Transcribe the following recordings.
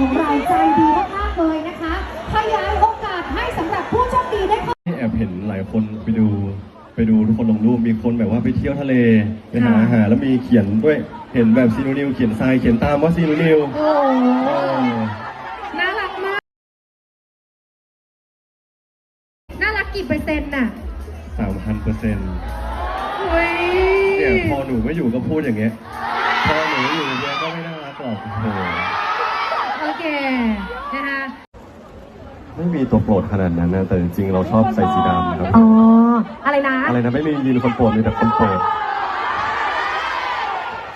ของเราใจดีมากๆเลยนะคะขยายโอกาสให้สำหรับผู้โชคดีได้เข้าแอบเห็นหลายคนไปดูไปดูทุกคนลงรูปมีคนแบบว่าไปเที่ยวทะเลไปหาอาหารแล้วมีเขียนด้วยเห็นแบบซีโนนิวเขียนทรายเขียนตามว่าซีโนนิวโอ้น่ารักมาก น่ารักกี่เปอร์เซ็นต์น่ะสามพันเปอร์เซ็นต์เฮ้ยเนี่ยพอหนูไม่อยู่ก็พูดอย่างเงี้ยพอหนูอยู่เนี่ยก็ไม่น่ารักหรอกโอ้ โหโอเคนะคะไม่มีตัวโปรดขนาดนั้นนะแต่จริงๆเราชอบใส่สีดำครับ อ๋อ อะไรนะ อะไรนะไม่มียีนคนโปรดมีแต่คนโปรด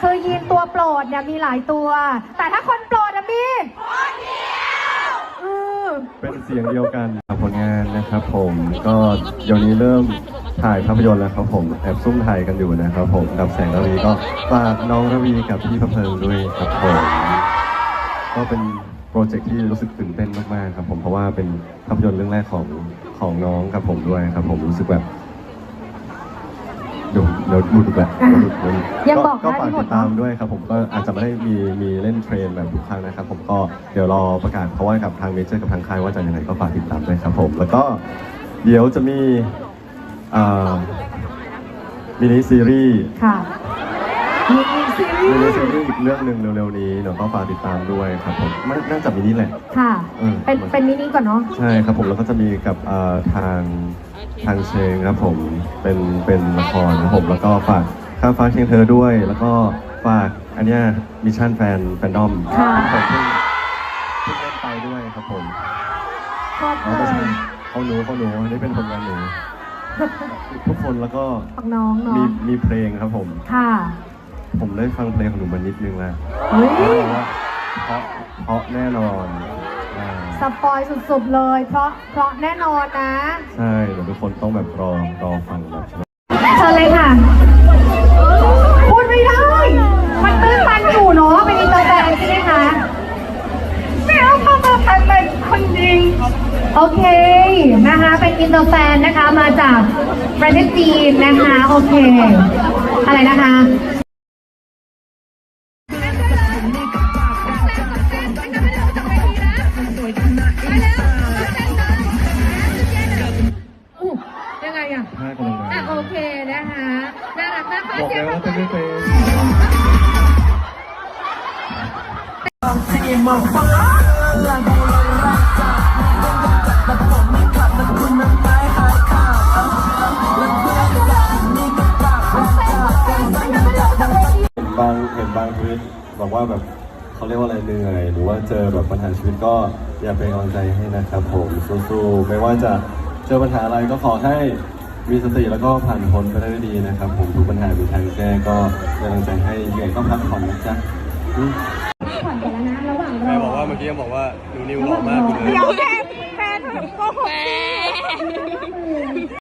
คือยีนตัวโปรดเนี่ยมีหลายตัว แต่ถ้าคนโปรดอะมีคนเดียวอือเป็นเสียงเดียวกันผลงานนะครับ ผมก็เดี๋ยวนี้เริ่มถ่ายภาพยนตร์แล้วครับผมแอบซุ่มถ่ายกันอยู่นะครับ ผมกับแสงระวีก็ฝากน้องระวีกับพี่พระเพลิงด้วยครับผม ก็เป็นโปรเจกต์ที่รู้สึกตื่นเต้นมากๆครับผมเพราะว่าเป็นภาพยนตร์เรื่องแรกของของน้องกับผมด้วยครับ ผมรู้สึกแบบเดี๋ยวเดี๋ยวดูดูแหละเดี๋ยวดูเดี๋ยวดูยังบอกก็ได้ฝากไม่หมติดดเนอะตามด้วยครับ ผมก็อาจจะไม่ได้มีมีเล่นเทรนแบบทุกครั้งนะครับ ผมก็เดี๋ยวรอประกาศเพราะว่ากับทางเมเจอร์กับทางค่ายว่าจะยังไงก็ฝากติดตามด้วยครับ ผม แล้วก็เดี๋ยวจะมีอ่ามินิซีรีส์ค่ะมี อีกซีรีมินิส์ซีรีส์อีกเรื่องหนึ่งเร็วๆนี้เดี๋ยวก็ฝากติดตามด้วยครับผมไม่น่าจะมินิแหละ ค่ะ เออ เป็นเป็นมินิก่อนเนาะ ใช่ครับผมแล้วก็จะมีกับเอ่อทางทางเชงครับผมเป็นเป็นละครนะครับผมแล้วก็ฝากข้ามฟ้าเคียงเธอด้วย แล้วก็ฝากอันเนี้ยมิชชั่นแฟนแฟนดอมค่ะ ผมเพิ่งเพิ่งเล่นไปด้วยครับผมครอบอ๋อเลไม่ใช่ยเขาหนูเขาหนูอันนี้เป็นผลงานหนูทุกคนแล้วก็ ของน้องเนาะมีมีเพลงครับผม ค่ะ ผมได้ฟังเพลงของหนูมานิดนึงแล้วเฮ้ยเขาบอกว่าเพราะเพราะแน่นอนอ่าสปอยสุดๆเลย เพราะเพราะแน่นอนนะ ใช่เดี๋ยวทุกคนต้องแบบรอรอฟังแบบ เชิญเลยค่ะ พูดไม่ได้ มันตื้นตันอยู่เนาะ เป็นอินเตอร์แบนใช่ไหมคะ ไม่เอาเข้ามาเป็นคนยิง โอเค นะคะ เป็นอินเตอร์แฟนนะคะ มาจากประเทศจีนนะคะ โอเค อะไรนะคะ บอกเสียแล้งวปรว่าบเป็นไม่เป็นบางเห็นบางทวิตบอกว่าแบบเขาเรียกว่าอะไรเหนื่อย หรือว่าเจอแบบปัญหาชีวิตก็อย่าเป็นกำลังใจให้นะครับผมสู้ๆไม่ว่าจะเจอปัญหาอะไรก็ขอให้ มีสติแล้วก็ผ่านพ้นไปได้ด้วยดีนะครับ ผมทุกปัญหามีทางแก้ก็เป็นกำลังใจให้เหนื่อยก็พักผ่อนนะจ๊ะอืมผ่อนไปแล้วนะระหว่างรแม่อบอกว่าเมื่อกี้ยังบอกว่าหนูนิวหล่อมากอยู่เลย เดี๋ยวแ